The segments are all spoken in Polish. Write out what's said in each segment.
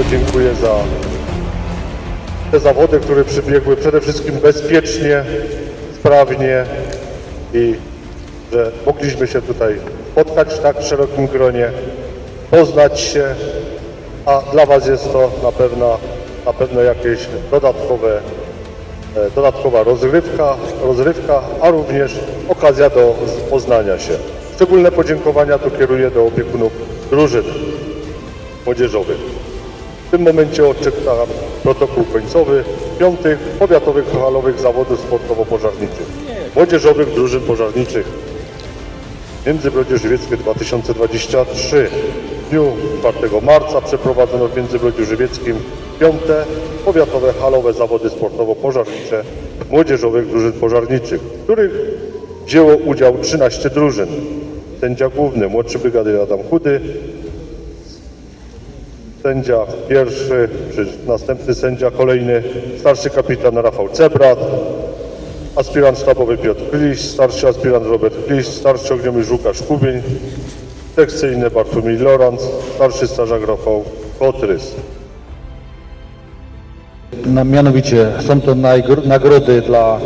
bardzo dziękuję za te zawody, które przybiegły przede wszystkim bezpiecznie, sprawnie i że mogliśmy się tutaj spotkać w tak szerokim gronie, poznać się, a dla Was jest to na pewno, na pewno jakieś dodatkowe, e, dodatkowa rozrywka, rozrywka, a również okazja do poznania się. Szczególne podziękowania tu kieruję do opiekunów drużyn młodzieżowych. W tym momencie odczytam protokół końcowy piątych powiatowych halowych zawodów sportowo-pożarniczych, młodzieżowych drużyn pożarniczych. Międzybrodzie Żywieckie 2023. W dniu 4 marca przeprowadzono w Międzybrodziu Żywieckim piąte powiatowe halowe zawody sportowo-pożarnicze młodzieżowych drużyn pożarniczych, w których wzięło udział 13 drużyn. Sędzia główny, młodszy brygady Adam Chudy, sędzia pierwszy, czy następny sędzia kolejny, starszy kapitan Rafał Cebrat, aspirant sztabowy Piotr Kliś, starszy aspirant Robert Kliś, starszy ogniomistrz Łukasz Kubień, sekcyjny Bartłomiej Lorenz, starszy strażak Rafał Kotrys. Mianowicie są to nagr- nagrody dla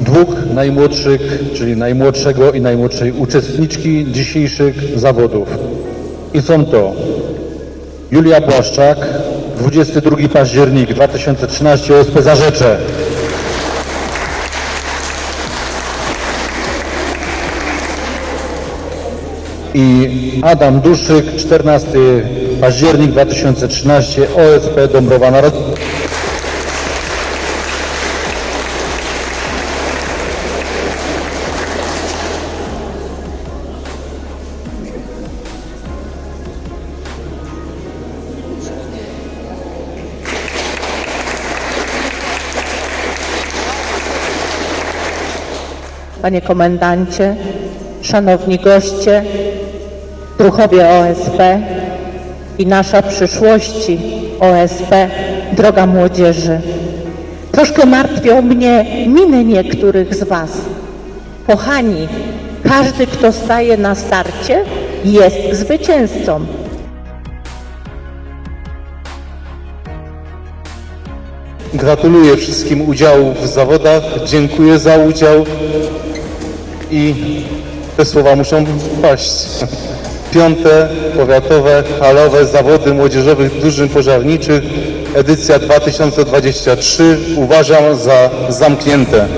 dwóch najmłodszych, czyli najmłodszego i najmłodszej uczestniczki dzisiejszych zawodów. I są to Julia Błaszczak, 22 październik 2013 OSP Zarzecze. I Adam Duszyk, 14 październik 2013 OSP Dąbrowa Narodowa. Panie Komendancie, Szanowni goście, druhowie OSP i nasza przyszłości OSP, droga młodzieży. Troszkę martwią mnie miny niektórych z Was. Kochani, każdy, kto staje na starcie, jest zwycięzcą. Gratuluję wszystkim udziału w zawodach, dziękuję za udział i te słowa muszą paść. Piąte powiatowe halowe zawody młodzieżowych drużyn pożarniczych edycja 2023 uważam za zamknięte.